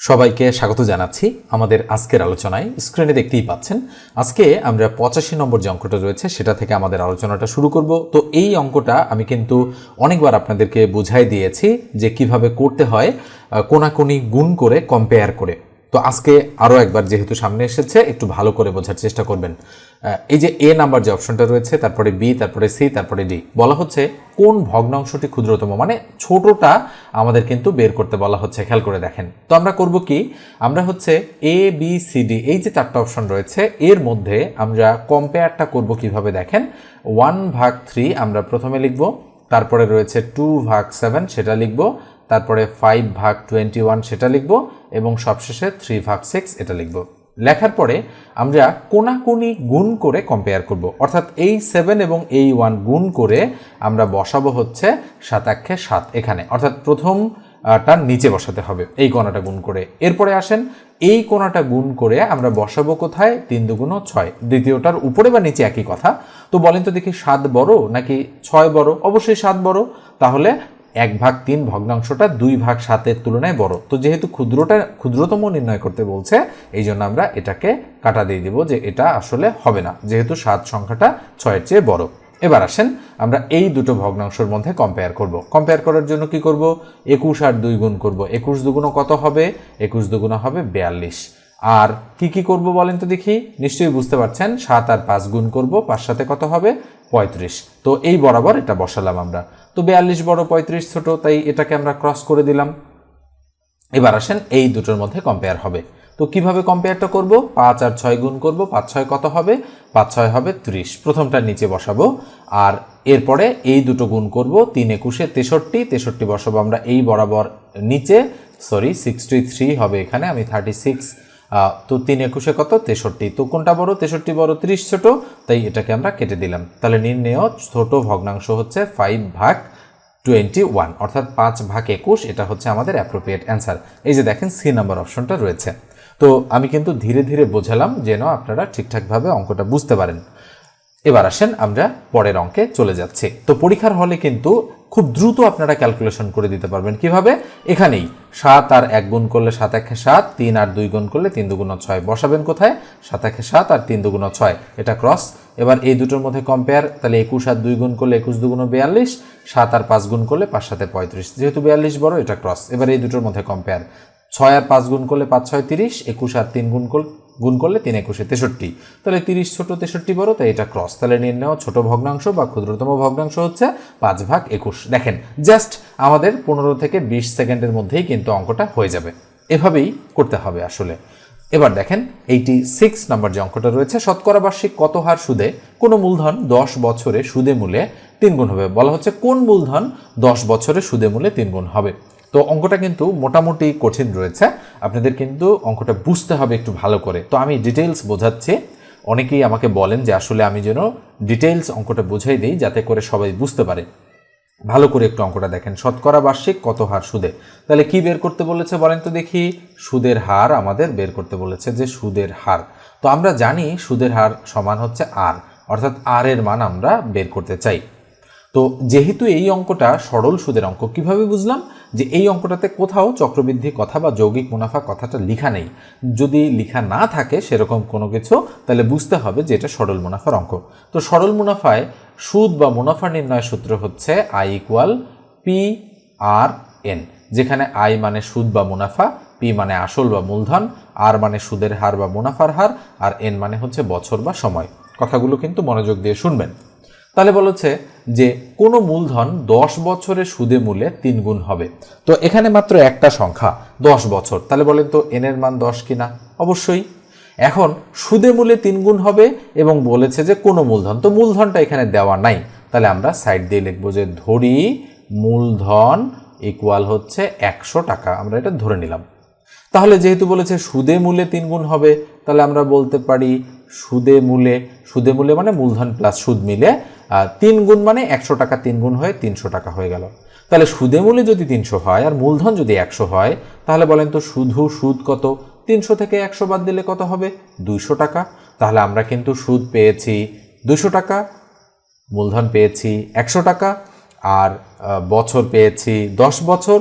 সবাইকে স্বাগত জানাচ্ছি আমাদের আজকের আলোচনায়। স্ক্রিনে দেখতেই পাচ্ছেন, আজকে আমরা পঁচাশি নম্বর যে অঙ্কটা রয়েছে সেটা থেকে আমাদের আলোচনাটা শুরু করব। তো এই অঙ্কটা আমি কিন্তু অনেকবার আপনাদেরকে বুঝাই দিয়েছি যে কীভাবে করতে হয় কোনাকুনি গুণ করে কম্পেয়ার করে। তো আজকে আরও একবার যেহেতু সামনে এসেছে, একটু ভালো করে বোঝার চেষ্টা করবেন। এই যে এ নাম্বার যে অপশনটা রয়েছে, তারপরে বি তারপরে সি তারপরে ডি বলা হচ্ছে কোন ভগ্নাংশটি ক্ষুদ্রতম মানে ছোটটা আমাদের কিন্তু বের করতে বলা হচ্ছে, খেয়াল করে দেখেন। তো আমরা করব কি? আমরা হচ্ছে এ বি সি ডি এই যে চারটা অপশন রয়েছে, এর মধ্যে আমরা কম্পেয়ারটা করব কীভাবে দেখেন। ওয়ান ভাগ থ্রি আমরা প্রথমে লিখব, তারপরে রয়েছে টু ভাগ সেভেন সেটা লিখব তারপরে ফাইভ ভাগ টোয়েন্টি ওয়ান সেটা লিখব এবং সবশেষে থ্রি ভাগ সিক্স এটা লিখব। লেখার পরে আমরা কোনাকুনি গুণ করে কম্পেয়ার করব। অর্থাৎ এই সেভেন এবং এই ওয়ান গুণ করে আমরা বসাবো হচ্ছে সাতাক্ষে সাত এখানে। অর্থাৎ প্রথম টার নিচে বসাতে হবে এই কোনাটা গুণ করে। এরপরে আসেন এই কোনাটা গুণ করে আমরা বসাবো কোথায়? তিন দুগুণ ছয়। দ্বিতীয়টার উপরে বা নিচে একই কথা। তো বলেন তো দেখি সাত বড় নাকি ছয় বড়? অবশ্যই সাত বড়। তাহলে এক ভাগ তিন ভগ্নাংশটা দুই ভাগ সাতের তুলনায় বড়। তো যেহেতু ক্ষুদ্রটা, ক্ষুদ্রতম নির্ণয় করতে বলছে এই জন্য আমরা এটাকে কাটা দিয়ে দিব যে এটা আসলে হবে না, যেহেতু সাত সংখ্যাটা ছয়ের চেয়ে বড়। এবার আসেন, আমরা এই দুটো ভগ্নাংশের মধ্যে কম্পেয়ার করব। কম্পেয়ার করার জন্য কি করব? একুশ আর দুই গুণ করব। একুশ দুগুণ কত হবে? একুশ দুগুণ হবে বেয়াল্লিশ। আর কি কি করব বলেন তো দেখি? নিশ্চয়ই বুঝতে পারছেন, সাত আর পাঁচ গুণ করব, পাঁচ সাথে কত হবে? পঁয়ত্রিশ। তো এই বরাবর এটা বসালাম আমরা। তো বেয়াল্লিশ বড় পঁয়ত্রিশ ছোট, তাই এটাকে আমরা ক্রস করে দিলাম। এবার আসেন, এই দুটোর মধ্যে কম্পেয়ার হবে। তো কীভাবে কম্পেয়ারটা করব? পাঁচ আর ছয় গুণ করব, পাঁচ ছয় কত হবে? পাঁচ ছয় হবে ত্রিশ। প্রথমটার নিচে বসাবো। আর এরপরে এই দুটো গুণ করব, তিন একুশে তেষট্টি। তেষট্টি বসাবো আমরা এই বরাবর নিচে। সরি সিক্সটি থ্রি হবে এখানে, আমি থার্টি সিক্স তো তিন একুশে কত? তেষট্টি। তো কোনটা বড়? তেষট্টি বড়, ত্রিশ ছোট। তাই এটাকে আমরা কেটে দিলাম। তাহলে নির্ণেয় ছোট ভগ্নাংশ হচ্ছে ফাইভ ভাগ টোয়েন্টি ওয়ান অর্থাৎ পাঁচ ভাগ একুশ, এটা হচ্ছে আমাদের অ্যাপ্রোপ্রিয়েট অ্যান্সার এই যে দেখেন সি নাম্বার অপশনটা রয়েছে। তো আমি কিন্তু ধীরে ধীরে বোঝালাম যেন আপনারা ঠিকঠাকভাবে অঙ্কটা বুঝতে পারেন। এবার আসেন আমরা পরের অঙ্কে চলে যাচ্ছি। তো পরীক্ষার হলে কিন্তু খুব দ্রুত আপনারা ক্যালকুলেশন করে দিতে পারবেন। কীভাবে? এখানেই সাত আর এক গুণ করলে সাত একে সাত, তিন আর দুই গুণ করলে তিন দুগুণ ছয়। বসাবেন কোথায়? সাত একে সাত আর তিন দুগুণ ছয়। এটা ক্রস এবার এই দুটোর মধ্যে কম্পেয়ার তাহলে একুশ আর দুই গুণ করলে একুশ দুগুণ বিয়াল্লিশ, সাত আর পাঁচ গুণ করলে পাঁচ সাথে পঁয়ত্রিশ। যেহেতু বিয়াল্লিশ বড়, এটা ক্রস এবার এই দুটোর মধ্যে কম্পেয়ার ছয় আর পাঁচ গুণ করলে পাঁচ ছয় তিরিশ, একুশ আর তিন গুণ করলে গুণ করলে তিন একুশে তেষট্টি। তাহলে তিরিশ ছোট তেষট্টি বড়, তাই এটা ক্রস তাহলে নির্ণয় ছোট ভগ্নাংশ বা ক্ষুদ্রতম ভগ্নাংশ হচ্ছে পাঁচ ভাগ একুশ। দেখেন জাস্ট আমাদের পনেরো থেকে বিশ সেকেন্ডের মধ্যেই কিন্তু অঙ্কটা হয়ে যাবে। এভাবেই করতে হবে আসলে। এবার দেখেন এইটি সিক্স নাম্বার যে অঙ্কটা রয়েছে, শতকরা বার্ষিক কত হার সুদে কোনো মূলধন দশ বছরে সুদে মূলে তিন গুণ হবে? বলা হচ্ছে কোন মূলধন দশ বছরে সুদে মূলে তিন গুণ হবে? তো অঙ্কটা কিন্তু মোটামুটি কঠিন রয়েছে। আপনাদের কিন্তু অঙ্কটা বুঝতে হবে একটু ভালো করে। তো আমি ডিটেলস বোঝাচ্ছি। অনেকেই আমাকে বলেন যে আসলে আমি যেন ডিটেলস অঙ্কটা বুঝাই দিই যাতে করে সবাই বুঝতে পারে। ভালো করে একটু অঙ্কটা দেখেন। শতকরা বার্ষিক কত হার সুদে তাহলে কি বের করতে বলেছে বলেন তো দেখি? সুদের হার আমাদের বের করতে বলেছে যে সুদের হার। তো আমরা জানি সুদের হার সমান হচ্ছে আর অর্থাৎ আর এর মান আমরা বের করতে চাই। তো যেহেতু এই অঙ্কটা সরল সুদের অঙ্ক, কীভাবে বুঝলাম? যে এই অঙ্কটাতে কোথাও চক্রবৃদ্ধি কথা বা যৌগিক মুনাফা কথাটা লিখা নেই। যদি লিখা না থাকে সেরকম কোনো কিছু, তাহলে বুঝতে হবে যে এটা সরল মুনাফার অঙ্ক। তো সরল মুনাফায় সুদ বা মুনাফা নির্ণয় সূত্র হচ্ছে I equal P R N যেখানে আই মানে সুদ বা মুনাফা পি মানে আসল বা মূলধন আর মানে সুদের হার বা মুনাফার হার, আর এন মানে হচ্ছে বছর বা সময়। কথাগুলো কিন্তু মনোযোগ দিয়ে শুনবেন। তাহলে বলেছে যে কোনো মূলধন দশ বছরে সুদে মূলে তিন গুণ হবে। তো এখানে মাত্র একটা সংখ্যা, দশ বছর। তাহলে বলেন তো এনের মান দশ কিনা? অবশ্যই। এখন সুদে মূলে তিন গুণ হবে এবং বলেছে যে কোনো মূলধন। তো মূলধনটা এখানে দেওয়া নাই। তাহলে আমরা সাইড দিয়ে লিখব যে ধরি মূলধন ইকুয়াল হচ্ছে একশো টাকা। আমরা এটা ধরে নিলাম। তাহলে যেহেতু বলেছে সুদে মূলে তিন গুণ হবে, তাহলে আমরা বলতে পারি সুদে মূলে সুদে মূলে মানে মূলধন প্লাস সুদ মিলে তিন গুণ মানে একশো টাকা তিন গুণ হয়ে তিনশো টাকা হয়ে গেল। তাহলে সুদে মূলে যদি তিনশো হয় আর মূলধন যদি একশো হয়, তাহলে বলেন তো শুধু সুদ কত? তিনশো থেকে একশো বাদ দিলে কত হবে? দুইশো টাকা। তাহলে আমরা কিন্তু সুদ পেয়েছি দুশো টাকা, মূলধন পেয়েছি একশো টাকা, আর বছর পেয়েছি দশ বছর,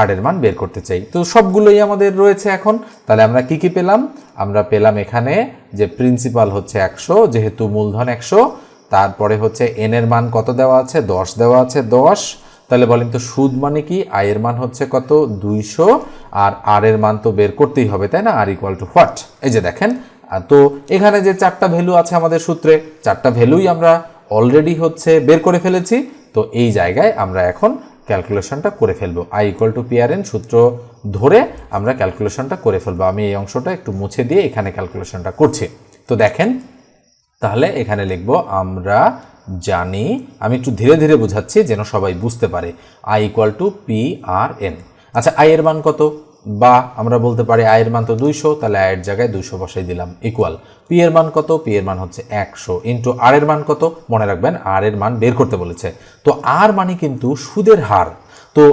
আর এর মান বের করতে চাই। তো সবগুলোই আমাদের রয়েছে এখন। তাহলে আমরা কি কি পেলাম? আমরা পেলাম এখানে যে প্রিন্সিপাল হচ্ছে একশো, যেহেতু মূলধন একশো তারপরে হচ্ছে এন এর মান কত দেওয়া আছে? দশ দেওয়া আছে, দশ। তাহলে বলেন তো সুদ মানে কি? আয়ের মান হচ্ছে কত? দুইশো। আর আর এর মান তো বের করতেই হবে, তাই না? আর ইকুয়াল টু হোয়াট এই যে দেখেন। তো এখানে যে চারটা ভ্যালু আছে আমাদের সূত্রে, চারটা ভ্যালুই আমরা অলরেডি হচ্ছে বের করে ফেলেছি। তো এই জায়গায় আমরা এখন ক্যালকুলেশনটা করে ফেলব। আই ইকুয়াল টু পিআরএন সূত্র ধরে আমরা ক্যালকুলেশনটা করে ফেলব। আমি এই অংশটা একটু মুছে দিয়ে এখানে ক্যালকুলেশনটা করছি। তো দেখেন তাহলে এখানে লিখব, আমরা জানি, আমি একটু ধীরে ধীরে বোঝাচ্ছি যেন সবাই বুঝতে পারে। I equal to P R N আচ্ছা আয়ের মান কত? বা আমরা বলতে পারি আয়ের মান তো দুইশো, তাহলে আয়ের জায়গায় দুইশো বসাই দিলাম ইকুয়াল পি এর মান কত? পি এর মান হচ্ছে একশো। ইন্টু আর এর মান কত? মনে রাখবেন আর এর মান বের করতে বলেছে। তো আর মানে কিন্তু সুদের হার। তো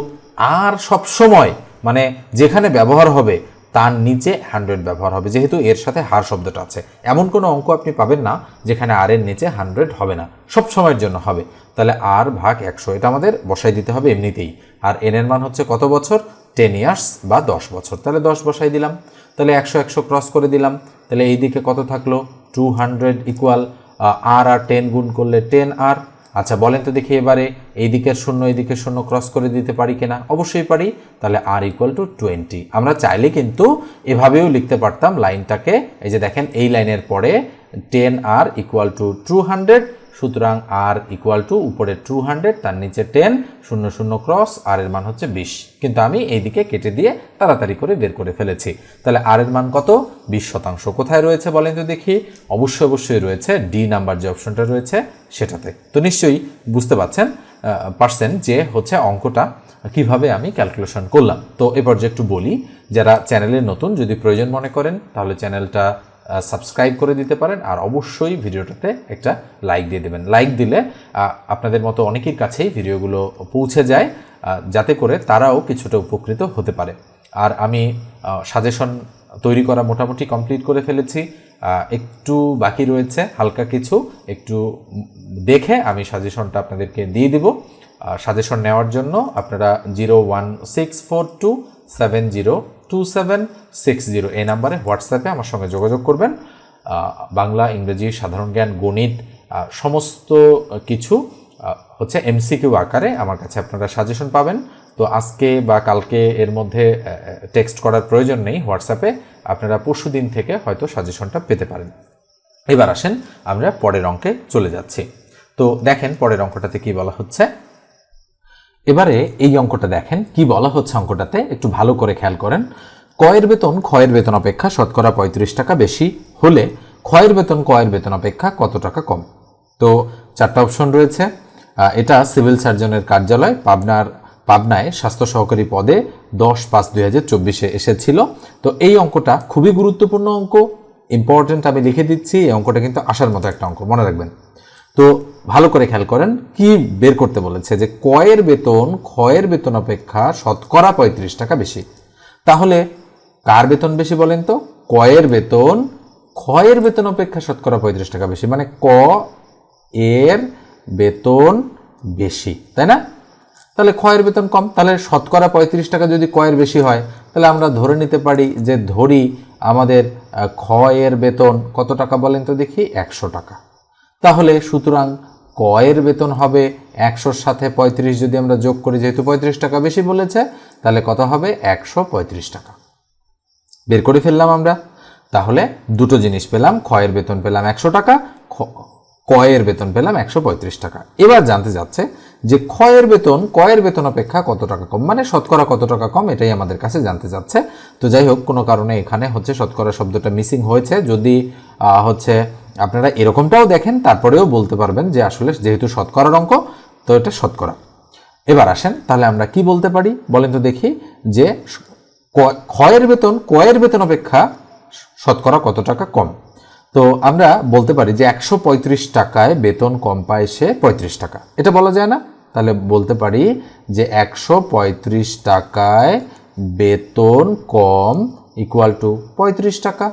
আর সব সময় মানে যেখানে ব্যবহার হবে তার নিচে হান্ড্রেড ব্যবহার হবে, যেহেতু এর সাথে হার শব্দটা আছে। এমন কোনো অঙ্ক আপনি পাবেন না যেখানে আর এর নিচে হান্ড্রেড হবে না। সব সময়ের জন্য হবে। তাহলে আর ভাগ একশো, এটা আমাদের বসাই দিতে হবে এমনিতেই। আর এন এর মান হচ্ছে কত বছর? টেন ইয়ার্স বা দশ বছর। তাহলে দশ বসাই দিলাম। তাহলে একশো একশো ক্রস করে দিলাম। তাহলে এই দিকে কত থাকল? Two hundred equal R R ten গুণ করলে টেন আর আচ্ছা বলেন তো দেখি এবারে এই দিকের শূন্য, এই দিকের শূন্য ক্রস করে দিতে পারি কিনা? অবশ্যই পারি। তাহলে আর ইকুয়াল টু টোয়েন্টি আমরা চাইলে কিন্তু এভাবেও লিখতে পারতাম লাইনটাকে। এই যে দেখেন, এই লাইনের পরে ten R equal to two hundred সুতরাং আর ইকুয়াল টু উপরে টু হান্ড্রেড তার নিচে টেন শূন্য শূন্য ক্রস আর এর মান হচ্ছে বিশ। কিন্তু আমি এইদিকে কেটে দিয়ে তাড়াতাড়ি করে বের করে ফেলেছি। তাহলে আর এর মান কত? বিশ শতাংশ। কোথায় রয়েছে বলেন তো দেখি? অবশ্যই অবশ্যই রয়েছে। ডি নাম্বার যে অপশনটা রয়েছে, সেটাতে। তো নিশ্চয়ই বুঝতে পারছেন পারছেন যে হচ্ছে অঙ্কটা কীভাবে আমি ক্যালকুলেশন করলাম। তো এ পর্যায়ে একটু বলি, যারা চ্যানেলে নতুন, যদি প্রয়োজন মনে করেন, তাহলে চ্যানেলটা সাবস্ক্রাইব করে দিতে পারেন আর অবশ্যই ভিডিওটাতে একটা লাইক দিয়ে দেবেন। লাইক দিলে আপনাদের মতো অনেকের কাছেই ভিডিওগুলো পৌঁছে যায় যাতে করে তারাও কিছুটা উপকৃত হতে পারে। আর আমি সাজেশন তৈরি করা মোটামুটি কমপ্লিট করে ফেলেছি। একটু বাকি রয়েছে, হালকা কিছু, একটু দেখে আমি সাজেশনটা আপনাদেরকে দিয়ে দিব। সাজেশন নেওয়ার জন্য আপনারা zero one six four two seven zero two seven six zero এই নাম্বারে হোয়াটসঅ্যাপে আমার সঙ্গে যোগাযোগ করবেন। বাংলা, ইংরেজি, সাধারণ জ্ঞান, গণিত সমস্ত কিছু হচ্ছে এমসিকিউ আকারে আমার কাছে আপনারা সাজেশন পাবেন। তো আজকে বা কালকে এর মধ্যে টেক্সট করার প্রয়োজন নেই হোয়াটসঅ্যাপে, আপনারা পরশু দিন থেকে হয়তো সাজেশনটা পেতে পারেন। এবার আসেন আমরা পরের অঙ্কে চলে যাচ্ছি। তো দেখেন পরের অঙ্কটাতে কি বলা হচ্ছে। এবারে এই অঙ্কটা দেখেন, কি বলা হচ্ছে অঙ্কটাতে? একটু ভালো করে খেয়াল করেন। কয়ের বেতন ক্ষয়ের বেতন অপেক্ষা শতকরা পঁয়ত্রিশ টাকা বেশি হলে ক্ষয়ের বেতন, কয়ের বেতন অপেক্ষা কত টাকা কম? তো চারটা অপশন রয়েছে। এটা সিভিল সার্জনের কার্যালয়, পাবনার, পাবনায় স্বাস্থ্য সহকারী পদে দশ পাঁচ দুই হাজার চব্বিশে এসেছিল। তো এই অঙ্কটা খুবই গুরুত্বপূর্ণ অঙ্ক। ইম্পর্টেন্ট আমি লিখে দিচ্ছি, এই অঙ্কটা কিন্তু আসার মতো একটা অঙ্ক। মনে রাখবেন। তো ভালো করে খেয়াল করেন, কি বের করতে বলেছে যে কয়ের বেতন, ক্ষয়ের বেতন অপেক্ষা শতকরা পঁয়ত্রিশ টাকা বেশি। তাহলে কার বেতন বেশি বলেন তো? কয়ের বেতন, ক্ষয়ের বেতন অপেক্ষা শতকরা পঁয়ত্রিশ টাকা বেশি মানে ক এর বেতন বেশি, তাই না? তাহলে ক্ষয়ের বেতন কম, তাহলে শতকরা পঁয়ত্রিশ টাকা যদি কয়ের বেশি হয়, তাহলে আমরা ধরে নিতে পারি যে ধরি আমাদের ক্ষয়ের বেতন কত টাকা বলেন তো দেখি? একশো টাকা। তাহলে সুতরাং কয়ের বেতন হবে একশোর সাথে পঁয়ত্রিশ যদি আমরা যোগ করি, যেহেতু পঁয়ত্রিশ টাকা বেশি বলেছে, তাহলে কত হবে? একশো পঁয়ত্রিশ টাকা। বের করে ফেললাম আমরা। তাহলে দুটো জিনিস পেলাম, ক্ষয়ের বেতন পেলাম একশো টাকা কয়ের বেতন পেলাম একশো পঁয়ত্রিশ টাকা। এবার জানতে যাচ্ছে যে ক্ষয়ের বেতন, কয়ের বেতন অপেক্ষা কত টাকা কম? মানে শতকরা কত টাকা কম? এটাই আমাদের কাছে জানতে যাচ্ছে। তো যাই হোক, কোনো কারণে এখানে হচ্ছে শতকরা শব্দটা মিসিং হয়েছে। যদি হচ্ছে আপনারা এরকমটাও দেখেন, তারপরেও বলতে পারবেন যে আসলে যেহেতু শতকরার অঙ্ক, তো এটা শতকরা। এবার আসেন, তাহলে আমরা কি বলতে পারি? বলেন তো দেখি যে ক্ষয়ের বেতন কয়ের বেতন অপেক্ষা শতকরা কত টাকা কম? তো আমরা বলতে পারি যে একশো পঁয়ত্রিশ টাকায় বেতন কম পায় সে পঁয়ত্রিশ টাকা। এটা বলা যায় না? তাহলে বলতে পারি যে একশো পঁয়ত্রিশ টাকায় বেতন কম ইকুয়াল টু পঁয়ত্রিশ টাকা।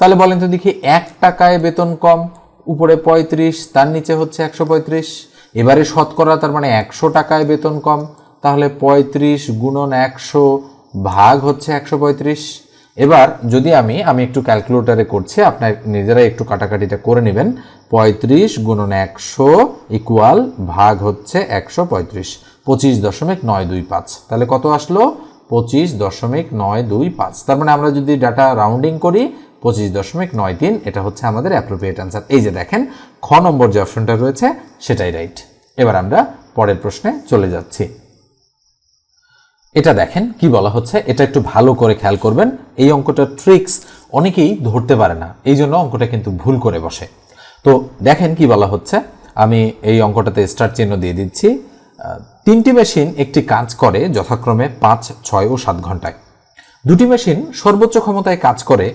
তাহলে বলেন তো দেখি এক টাকায় বেতন কম, উপরে পঁয়ত্রিশ, তার নিচে হচ্ছে একশো পঁয়ত্রিশ। এবারে শতকরা তার মানে একশো টাকায় বেতন কম, তাহলে পঁয়ত্রিশ গুণন একশো ভাগ হচ্ছে একশো পঁয়ত্রিশ। এবার যদি আমি আমি একটু ক্যালকুলেটারে করছি, আপনার নিজেরাই একটু কাটাকাটিটা করে নেবেন। পঁয়ত্রিশ গুণন একশো ইকুয়াল ভাগ হচ্ছে একশো পঁয়ত্রিশ, পঁচিশ দশমিক নয় দুই পাঁচ। তাহলে কত আসলো? পঁচিশ দশমিক নয় দুই পাঁচ। তার মানে আমরা যদি ডাটা রাউন্ডিং করি পঁচিশ দশমিক নয় তিন, এটা হচ্ছে আমাদের অ্যাপ্রোপ্রিয়েট অ্যান্সার এই যে দেখেন, খ নম্বর যে অপশনটা রয়েছে, সেটাই রাইট এবার আমরা পরের প্রশ্নে চলে যাচ্ছি। এটা দেখেন, কি বলা হচ্ছে? এটা একটু ভালো করে খেয়াল করবেন। এই অঙ্কটার ট্রিক্স অনেকেই ধরতে পারে না। এই জন্য অঙ্কটা কিন্তু ভুল করে বসে। তো দেখেন কি বলা হচ্ছে? আমি এই অঙ্কটাতে স্টার চিহ্ন দিয়ে দিচ্ছি। তিনটি মেশিন একটি কাজ করে যথাক্রমে পাঁচ, ছয় ও সাত ঘন্টায়। দুটি মেশিন সর্বোচ্চ ক্ষমতায় কাজ করে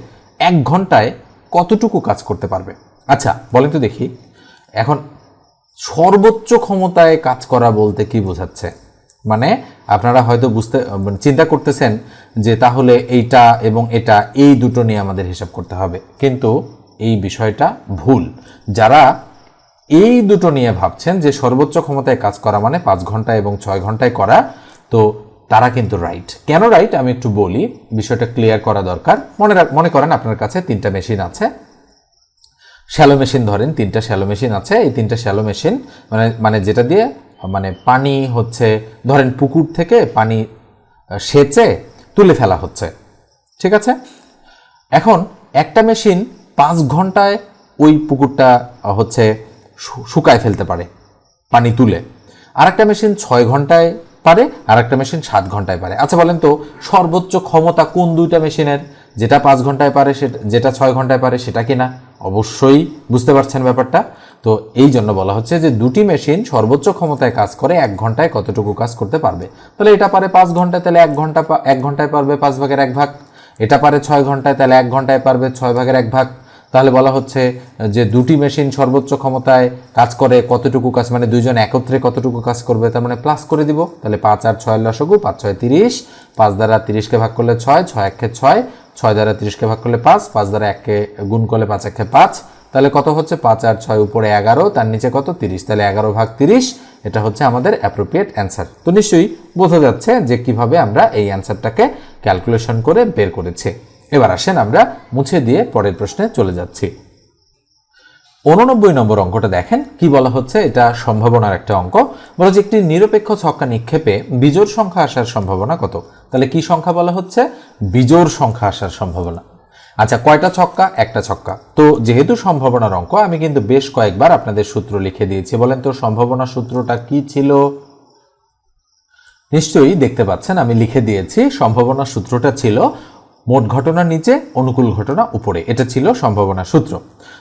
এক ঘন্টায় কতটুকু কাজ করতে পারবে? আচ্ছা বলেন তো দেখি। এখন সর্বোচ্চ ক্ষমতায় কাজ করা বলতে কি বোঝাচ্ছে? মানে আপনারা হয়তো বুঝতে মানে চিন্তা করতেছেন যে তাহলে এইটা এবং এটা, এই দুটো নিয়ে আমাদের হিসাব করতে হবে। কিন্তু এই বিষয়টা ভুল। যারা এই দুটো নিয়ে ভাবছেন যে সর্বোচ্চ ক্ষমতায় কাজ করা মানে পাঁচ ঘণ্টা এবং ছয় ঘন্টায় করা, তো তারা কিন্তু রাইট কেন রাইট আমি একটু বলি, বিষয়টা ক্লিয়ার করা দরকার। মনে মনে করেন আপনার কাছে তিনটা মেশিন আছে। শ্যালো মেশিন ধরেন, তিনটা শ্যালো মেশিন আছে। এই তিনটা শ্যালো মেশিন মানে মানে যেটা দিয়ে মানে পানি হচ্ছে, ধরেন পুকুর থেকে পানি সেচে তুলে ফেলা হচ্ছে। ঠিক আছে? এখন একটা মেশিন পাঁচ ঘন্টায় ওই পুকুরটা হচ্ছে শুকায় ফেলতে পারে, পানি তুলে। আর একটা মেশিন ছয় ঘন্টায় পারে আর একটা মেশিন সাত ঘন্টায় পারে। আচ্ছা বলেন তো, সর্বোচ্চ ক্ষমতা কোন দুইটা মেশিনের? যেটা পাঁচ ঘন্টায় পারে, সেটা, যেটা ছয় ঘন্টায় পারে, সেটা কি না অবশ্যই বুঝতে পারছেন ব্যাপারটা? তো এই জন্য বলা হচ্ছে যে দুটি মেশিন সর্বোচ্চ ক্ষমতায় কাজ করে, এক ঘন্টায় কতটুকু কাজ করতে পারবে? তাহলে এটা পারে পাঁচ ঘন্টায়, তাহলে এক ঘণ্টা এক ঘন্টায় পারবে পাঁচ ভাগের এক ভাগ। এটা পারে ছয় ঘন্টায়, তাহলে এক ঘন্টায় পারবে ছয় ভাগের এক ভাগ। তাহলে বলা হচ্ছে যে দুটি মেশিন সর্বোচ্চ ক্ষমতায় কাজ করে কতটুকু কাজ মানে দুইজন একত্রে কতটুকু কাজ করবে, তার মানে প্লাস করে দিব। তাহলে পাঁচ আর ছয় লসগু, পাঁচ ছয় তিরিশ, পাঁচ দ্বারা তিরিশকে ভাগ করলে ছয় ছয় একে ছয় ছয় দ্বারা তিরিশকে ভাগ করলে পাঁচ পাঁচ দ্বারা এককে গুণ করলে পাঁচ একে পাঁচ। তাহলে কত হচ্ছে? পাঁচ আর ছয় উপরে এগারো, তার নিচে কত? তিরিশ। তাহলে এগারো ভাগ তিরিশ, এটা হচ্ছে আমাদের অ্যাপ্রোপ্রিয়েট অ্যান্সার তো নিশ্চয়ই বোঝা যাচ্ছে যে কীভাবে আমরা এই অ্যান্সারটাকে ক্যালকুলেশন করে বের করেছি। এবার আসেন আমরা মুছে দিয়ে পরের প্রশ্নে চলে যাচ্ছি। উননব্বই নম্বর অঙ্কটা দেখেন, কি বলা হচ্ছে? এটা সম্ভাবনার একটা অঙ্ক। বলা হচ্ছে একটি নিরপেক্ষ ছক্কা নিক্ষেপে বিজোড় সংখ্যা আসার সম্ভাবনা কত? তাহলে কি সংখ্যা বলা হচ্ছে? বিজোড় সংখ্যা আসার সম্ভাবনা। আচ্ছা কয়টা ছক্কা? একটা ছক্কা। তো যেহেতু সম্ভাবনার অঙ্ক, আমি কিন্তু বেশ কয়েকবার আপনাদের সূত্র লিখে দিয়েছি। বলেন তো, সম্ভাবনা সূত্রটা কি ছিল? নিশ্চয়ই দেখতে পাচ্ছেন, আমি লিখে দিয়েছি, সম্ভাবনা সূত্রটা ছিল মোট ঘটনা নিচে অনুকূল ঘটনা উপরে। এটা ছিল সম্ভাবনা সূত্র।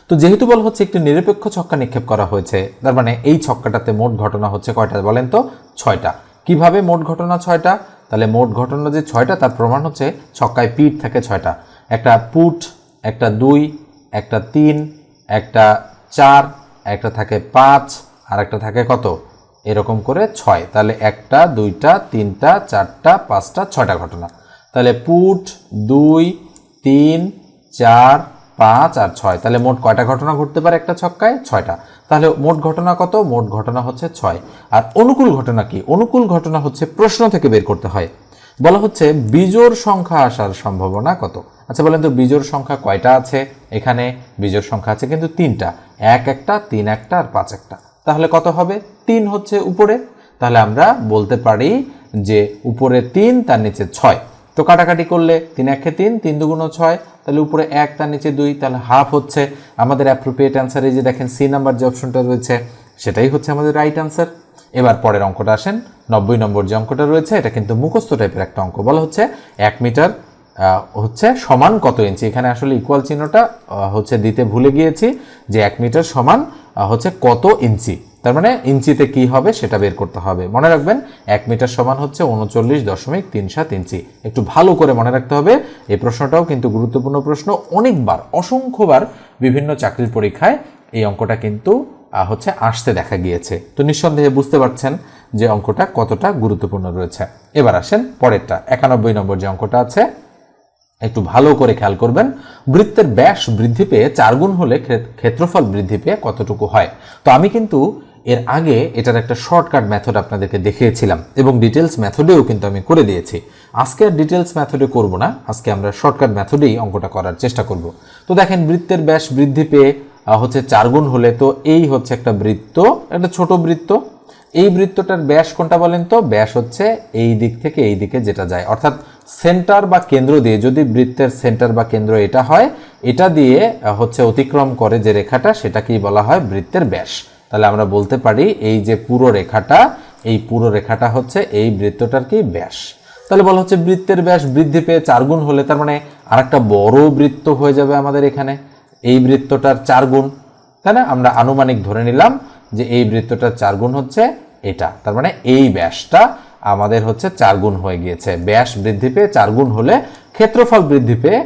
তো যেহেতু বল হচ্ছে একটি নিরপেক্ষ ছক্কা নিক্ষেপ করা হয়েছে, তার মানে এই ছক্কাটাতে মোট ঘটনা হচ্ছে কয়টা বলেন তো? ছয়টা। কীভাবে মোট ঘটনা ছয়টা? তাহলে মোট ঘটনা যে ছয়টা, তার প্রমাণ হচ্ছে ছক্কায় পিঠ থাকে ছয়টা। একটা পুট, একটা দুই, একটা তিন, একটা চার, একটা থাকে পাঁচ, আর একটা থাকে কত? এরকম করে ছয়। তাহলে একটা, দুইটা, তিনটা, চারটা, পাঁচটা, ছয়টা ঘটনা। তাহলে পুট, দুই, তিন, চার, পাঁচ আর ছয়। তাহলে মোট কয়টা ঘটনা ঘটতে পারে একটা ছক্কায়? ছয়টা। তাহলে মোট ঘটনা কত? মোট ঘটনা হচ্ছে ছয়। আর অনুকূল ঘটনা কি? অনুকূল ঘটনা হচ্ছে প্রশ্ন থেকে বের করতে হয়। বলা হচ্ছে বিজোর সংখ্যা আসার সম্ভাবনা কত? আচ্ছা বলেন তো বিজোর সংখ্যা কয়টা আছে এখানে? বিজোর সংখ্যা আছে কিন্তু তিনটা। এক একটা, তিন একটা আর পাঁচ একটা। তাহলে কত হবে? তিন হচ্ছে উপরে। তাহলে আমরা বলতে পারি যে উপরে তিন, তার নিচে ছয়। তো কাটাকাটি করলে তিন একে তিন তিন দুগুণ ছয়, তাহলে উপরে এক, তার নিচে দুই, তাহলে হাফ হচ্ছে। আমাদের অ্যাপ্রোপ্রিয়েট অ্যান্সার এই যে দেখেন সি নাম্বার যে অপশনটা রয়েছে, সেটাই হচ্ছে আমাদের রাইট অ্যান্সার এবার পরের অঙ্কটা আসেন। নব্বই নম্বর যে অঙ্কটা রয়েছে, এটা কিন্তু মুখস্থ টাইপের একটা অঙ্ক। বলা হচ্ছে এক মিটার হচ্ছে সমান কত ইঞ্চি? এখানে আসলে ইকুয়াল চিহ্নটা হচ্ছে দিতে ভুলে গিয়েছি যে এক মিটার সমান হচ্ছে কত ইঞ্চি। তার মানে ইঞ্চিতে কি হবে সেটা বের করতে হবে। মনে রাখবেন, এক মিটার সমান হচ্ছে উনচল্লিশ দশমিক তিন সাত ইঞ্চি। একটু ভালো করে মনে রাখতে হবে, এই প্রশ্নটাও কিন্তু গুরুত্বপূর্ণ প্রশ্ন। অনেকবার, অসংখ্যবার বিভিন্ন চাকরির পরীক্ষায় এই অঙ্কটা কিন্তু হচ্ছে আসতে দেখা গিয়েছে। তো নিঃসন্দেহে বুঝতে পারছেন যে অঙ্কটা কতটা গুরুত্বপূর্ণ রয়েছে। এবার আসেন পরেরটা। একানব্বই নম্বর যে অঙ্কটা আছে একটু ভালো করে খেয়াল করবেন। বৃত্তের ব্যাস বৃদ্ধি পেয়ে চার গুণ হলে ক্ষে- ক্ষেত্রফল বৃদ্ধি পেয়ে কতটুকু হয়? তো আমি কিন্তু এর আগে এটার একটা শর্টকাট মেথড আপনাদেরকে দেখিয়েছিলাম এবং ডিটেলস মেথডেও কিন্তু আমি করে দিয়েছি। আজকে আর ডিটেলস মেথডে করব না, আজকে আমরা শর্টকাট মেথডেই অঙ্কটা করার চেষ্টা করব। তো দেখেন, বৃত্তের ব্যাস বৃদ্ধি পেয়ে হচ্ছে চার গুণ হলে তো এই হচ্ছে একটা বৃত্ত, একটা ছোট বৃত্ত। এই বৃত্তটার ব্যাস কোনটা বলেন তো? ব্যাস হচ্ছে এই দিক থেকে এই দিকে যেটা যায়। অর্থাৎ সেন্টার বা কেন্দ্র দিয়ে যদি বৃত্তের সেন্টার বা কেন্দ্র এটা হয়, এটা দিয়ে হচ্ছে অতিক্রম করে যে রেখাটা, সেটাকেই বলা হয় বৃত্তের ব্যাস। তাহলে আমরা বলতে পারি এই যে পুরো রেখাটা, এই পুরো রেখাটা হচ্ছে এই বৃত্তটার কি ব্যাস। তাহলে বলা হচ্ছে বৃত্তের ব্যাস বৃদ্ধি পেয়ে চার গুণ হলে তার মানে আরেকটা বড় বৃত্ত হয়ে যাবে আমাদের এখানে। এই বৃত্তটার চার গুণ। তাই না? আমরা আনুমানিক ধরে নিলাম যে এই বৃত্তটার চার গুণ হচ্ছে এটা। তার মানে এই ব্যাসটা আমাদের হচ্ছে চার গুণ হয়ে গিয়েছে। ব্যাস বৃদ্ধি পেয়ে চার গুণ হলে ক্ষেত্রফল বৃদ্ধি পেয়ে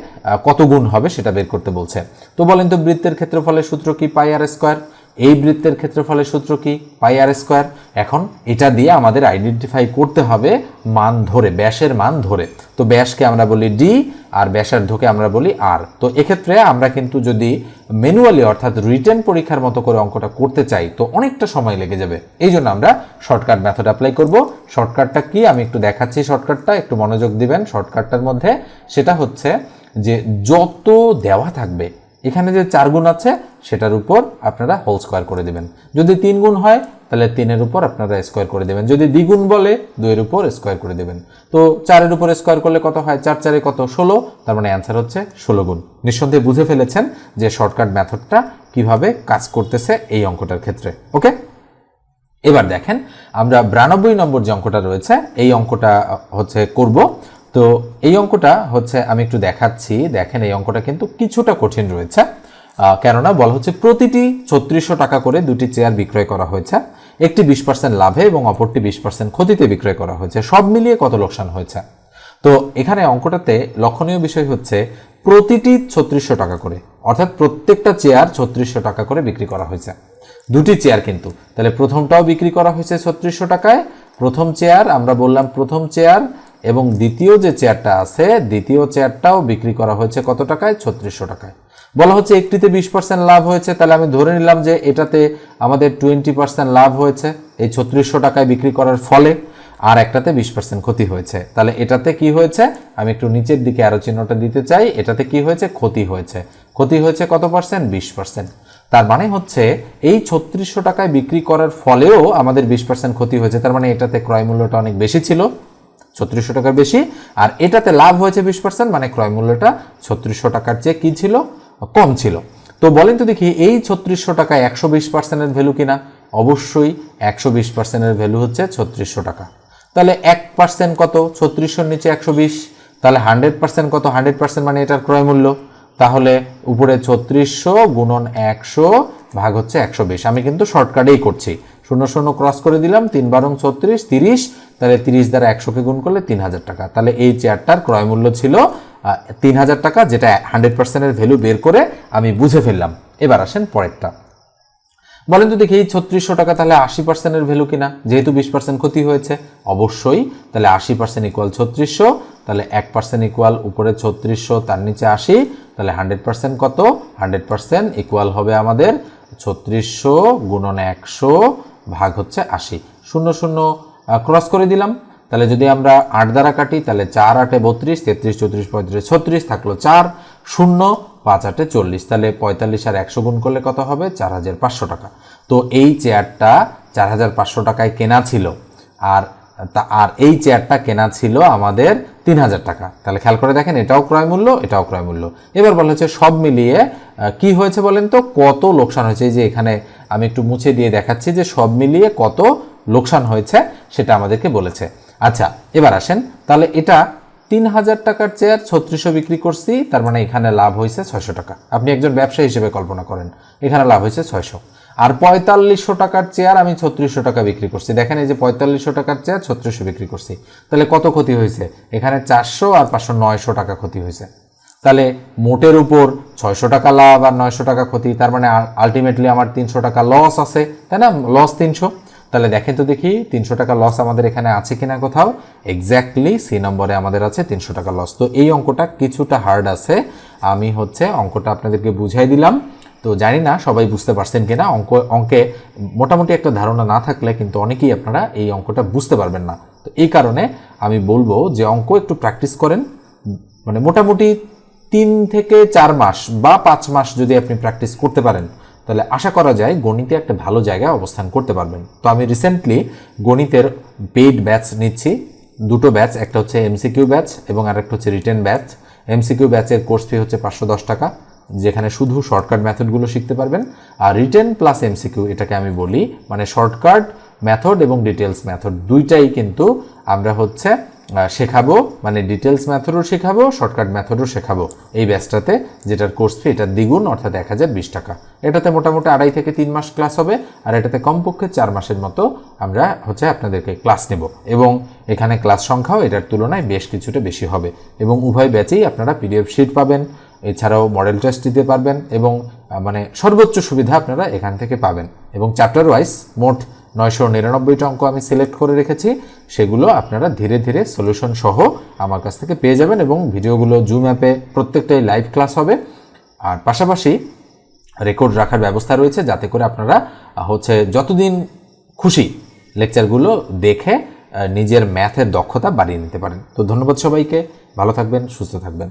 কত গুণ হবে সেটা বের করতে বলছে। তো বলেন তো বৃত্তের ক্ষেত্রফলের সূত্র কি পাই আর স্কোয়ার? এই বৃত্তের ক্ষেত্রফলের সূত্র কি? Pi R square. এখন এটা দিয়ে আমাদের আইডেন্টিফাই করতে হবে মান ধরে, ব্যাসের মান ধরে। তো ব্যাসকে আমরা বলি ডি আর ব্যাসার্ধকে আমরা বলি আর তো এক্ষেত্রে আমরা কিন্তু যদি ম্যানুয়ালি অর্থাৎ রিটেন পরীক্ষার মতো করে অঙ্কটা করতে চাই, তো অনেকটা সময় লেগে যাবে। এই জন্য আমরা শর্টকাট মেথড অ্যাপ্লাই করব। শর্টকাটটা কি? আমি একটু দেখাচ্ছি শর্টকাটটা একটু মনোযোগ দিবেন। শর্টকাটটার মধ্যে সেটা হচ্ছে যে যত দেওয়া থাকবে এখানে যে চার গুণ আছে, সেটার উপর আপনারা হোল স্কোয়ার করে দেবেন। যদি তিন গুণ হয়, তাহলে তিনের উপর আপনারা স্কোয়ার করে দেবেন। যদি দ্বিগুণ বলে, দুইয়ের উপর স্কোয়ার করে দেবেন। তো চারের উপর স্কোয়ার করলে কত হয়? চার চারে কত? ষোলো। তার মানে অ্যান্সার হচ্ছে ষোলো গুণ। নিঃসন্দেহে বুঝে ফেলেছেন যে শর্টকাট মেথডটা কীভাবে কাজ করতেছে এই অঙ্কটার ক্ষেত্রে। ওকে এবার দেখেন, আমরা বিরানব্বই নম্বর যে অঙ্কটা রয়েছে, এই অঙ্কটা হচ্ছে করব। তো এই অঙ্কটা হচ্ছে আমি একটু দেখাচ্ছি। দেখেন এই অঙ্কটা কিন্তু কিছুটা কঠিন রয়েছে। কেননা বলা হচ্ছে প্রতিটি ছত্রিশশো টাকা করে দুটি চেয়ার বিক্রয় করা হয়েছে। একটি বিশ পার্সেন্ট লাভে এবং অপরটি বিশ পার্সেন্ট ক্ষতিতে বিক্রয় করা হয়েছে। সব মিলিয়ে কত লোকসান হয়েছে? তো এখানে অঙ্কটাতে লক্ষণীয় বিষয় হচ্ছে প্রতিটি ছত্রিশশো টাকা করে, অর্থাৎ প্রত্যেকটা চেয়ার ছত্রিশশো টাকা করে বিক্রি করা হয়েছে। দুটি চেয়ার কিন্তু। তাহলে প্রথমটাও বিক্রি করা হয়েছে ছত্রিশশো টাকায়, প্রথম চেয়ার, আমরা বললাম প্রথম চেয়ার এবং দ্বিতীয় যে চেয়ারটা আছে, দ্বিতীয় চেয়ারটাও বিক্রি করা হয়েছে কত টাকায়? ছত্রিশশো টাকায়। বলা হচ্ছে একটিতে বিশ পার্সেন্ট লাভ হয়েছে, তাহলে আমি ধরে নিলাম যে এটাতে আমাদের টোয়েন্টি পার্সেন্ট লাভ হয়েছে, এই ছত্রিশশো টাকায় বিক্রি করার ফলে, আর একটাতে বিশ পার্সেন্ট ক্ষতি হয়েছে। তাহলে এটাতে কি হয়েছে? আমি একটু নিচের দিকে আরও চিহ্নটা দিতে চাই, এটাতে কি হয়েছে? ক্ষতি হয়েছে। ক্ষতি হয়েছে কত পার্সেন্ট বিশ পার্সেন্ট তার মানে হচ্ছে, এই ছত্রিশশো টাকায় বিক্রি করার ফলেও আমাদের বিশ পার্সেন্ট ক্ষতি হয়েছে। তার মানে এটাতে ক্রয় মূল্যটা অনেক বেশি ছিল। ছত্রিশশো টাকার বেশি। আর এটাতে লাভ হয়েছে বিশ পার্সেন্ট মানে ক্রয় মূল্যটা ছত্রিশশো টাকার চেয়ে কি ছিল? কম ছিল। তো বলেন তো দেখি, এই ছত্রিশশো টাকায় একশো বিশ পার্সেন্টের ভ্যালু কিনা? অবশ্যই একশো বিশ পার্সেন্টের ভ্যালু হচ্ছে ছত্রিশশো টাকা। তাহলে এক পার্সেন্ট কত? ছত্রিশশোর নিচে একশো বিশ। তাহলে হান্ড্রেড পার্সেন্ট কত? হান্ড্রেড পার্সেন্ট মানে এটার ক্রয় মূল্য। তাহলে উপরে ছত্রিশশো গুণন একশো ভাগ হচ্ছে একশো বিশ। আমি কিন্তু শর্টকাটেই করছি। শূন্য শূন্য ক্রস করে দিলাম, তিন বারং ছত্রিশ, তিরিশ, তাহলে তিরিশ দ্বারা একশোকে গুণ করলে তিন হাজার টাকা। তাহলে এই চেয়ারটার ক্রয় মূল্য ছিল তিন হাজার টাকা, যেটা হান্ড্রেড পার্সেন্টের ভ্যালু বের করে আমি বুঝে ফেললাম। এবার আসেন পরেরটা। বলেন তো দেখি, এই ছত্রিশশো টাকা তাহলে আশি পার্সেন্টের ভ্যালু কিনা? যেহেতু বিশ পার্সেন্ট ক্ষতি হয়েছে, অবশ্যই। তাহলে আশি পার্সেন্ট ইকুয়াল ছত্রিশশো, তাহলে এক পার্সেন্ট ইকুয়াল উপরে ছত্রিশশো, তার নিচে আশি, তাহলে হান্ড্রেড পার্সেন্ট কত? হান্ড্রেড পার্সেন্ট ইকুয়াল হবে আমাদের ছত্রিশশো গুণন একশো ভাগ হচ্ছে আশি। শূন্য শূন্য ক্রস করে দিলাম। তাহলে যদি আমরা আট দ্বারা কাটি, তাহলে চার আটে বত্রিশ, তেত্রিশ, চৌত্রিশ, পঁয়ত্রিশ, ছত্রিশ থাকল চার, শূন্য, পাঁচ আটে চল্লিশ। তাহলে পঁয়তাল্লিশ আর একশো গুণ করলে কত হবে? চার হাজার পাঁচশো টাকা। তো এই চেয়ারটা চার হাজার পাঁচশো টাকায় কেনা ছিল। আর তা আর এই চেয়ারটা কেনা ছিল আমাদের তিন হাজার টাকা। তাহলে খেয়াল করে দেখেন, এটাও ক্রয় মূল্য, এটাও ক্রয় মূল্য। এবার বলা হচ্ছে সব মিলিয়ে কি হয়েছে বলেন তো? কত লোকসান হয়েছে? যে এখানে আমি একটু মুছে দিয়ে দেখাচ্ছি যে সব মিলিয়ে কত লোকসান হয়েছে, সেটা আমাদেরকে বলেছে। আচ্ছা এবার আসেন। তাহলে এটা তিন হাজার টাকার চেয়ার ছত্রিশশো বিক্রি করছি, তার মানে এখানে লাভ হয়েছে ছয়শো টাকা। আপনি একজন ব্যবসায়ী হিসেবে কল্পনা করেন, এখানে লাভ হয়েছে ছয়শো। আর পঁয়তাল্লিশশো টাকার চেয়ার আমি ছত্রিশশো টাকা বিক্রি করছি। দেখেন এই যে পঁয়তাল্লিশশো টাকার চেয়ার ছত্রিশশো বিক্রি করছি। তাহলে কত ক্ষতি হয়েছে? এখানে চারশো আর পাঁচশো নয়শো টাকা ক্ষতি হয়েছে। তাহলে মোটের উপর ছয়শো টাকা লাভ আর নয়শো টাকা ক্ষতি, তার মানে আলটিমেটলি আমার তিনশো টাকা লস আছে, তাই না? লস তিনশো। তাহলে দেখেন তো দেখি, তিনশো টাকা লস আমাদের এখানে আছে কিনা কোথাও? এক্স্যাক্টলি সি নম্বরে আমাদের আছে তিনশো টাকা লস তো এই অঙ্কটা কিছুটা হার্ড আছে। আমি হচ্ছে অঙ্কটা আপনাদেরকে বুঝাই দিলাম। তো জানি না, সবাই বুঝতে পারছেন কিনা। অঙ্ক, অঙ্কে মোটামুটি একটা ধারণা না থাকলে কিন্তু অনেকেই আপনারা এই অঙ্কটা বুঝতে পারবেন না। তো এই কারণে আমি বলব যে অঙ্ক একটু প্র্যাকটিস করেন। মানে মোটামুটি তিন থেকে চার মাস বা পাঁচ মাস যদি আপনি প্র্যাকটিস করতে পারেন, তাহলে আশা করা যায় গণিতে একটা ভালো জায়গায় অবস্থান করতে পারবেন। তো আমি রিসেন্টলি গণিতের পেইড ব্যাচ নিচ্ছি। দুটো ব্যাচ একটা হচ্ছে এমসিকিউ ব্যাচ এবং আরেকটা হচ্ছে রিটেন ব্যাচ এমসিকিউ ব্যাচের কোর্স ফি হচ্ছে পাঁচশো দশ টাকা। যেখানে শুধু শর্টকাট মেথডগুলো শিখতে পারবেন, আর রিটেন প্লাস এমসিকিউ এটাকে আমি বলি মানে শর্টকাট মেথড এবং ডিটেলস মেথড দুইটাই কিন্তু আমরা হচ্ছে শেখাবো মানে ডিটেলস মেথডও শেখাবো শর্টকাট মেথডও শেখাবো। এই ব্যাচটাতে যেটার কোর্স ফি এটা দ্বিগুণ, অর্থাৎ এক হাজার বিশ টাকা। এটাতে মোটামুটি আড়াই থেকে তিন মাস ক্লাস হবে, আর এটাতে কমপক্ষে চার মাসের মতো আমরা হচ্ছে আপনাদেরকে ক্লাস নেব। এবং এখানে ক্লাস সংখ্যাও এটার তুলনায় বেশ কিছুটা বেশি হবে। এবং উভয় ব্যাচেই আপনারা পিডিএফ শিট পাবেন। এছাড়াও মডেল টেস্ট দিতে পারবেন এবং মানে সর্বোচ্চ সুবিধা আপনারা এখান থেকে পাবেন। এবং চ্যাপ্টার ওয়াইজ মোট নয়শো নিরানব্বইটা অঙ্ক আমি সিলেক্ট করে রেখেছি। সেগুলো আপনারা ধীরে ধীরে সলিউশন সহ আমার কাছ থেকে পেয়ে যাবেন এবং ভিডিওগুলো জুম অ্যাপে প্রত্যেকটাই লাইভ ক্লাস হবে। আর পাশাপাশি রেকর্ড রাখার ব্যবস্থা রয়েছে যাতে করে আপনারা হচ্ছে যতদিন খুশি লেকচারগুলো দেখে নিজের ম্যাথের দক্ষতা বাড়িয়ে নিতে পারেন। তো ধন্যবাদ সবাইকে। ভালো থাকবেন, সুস্থ থাকবেন।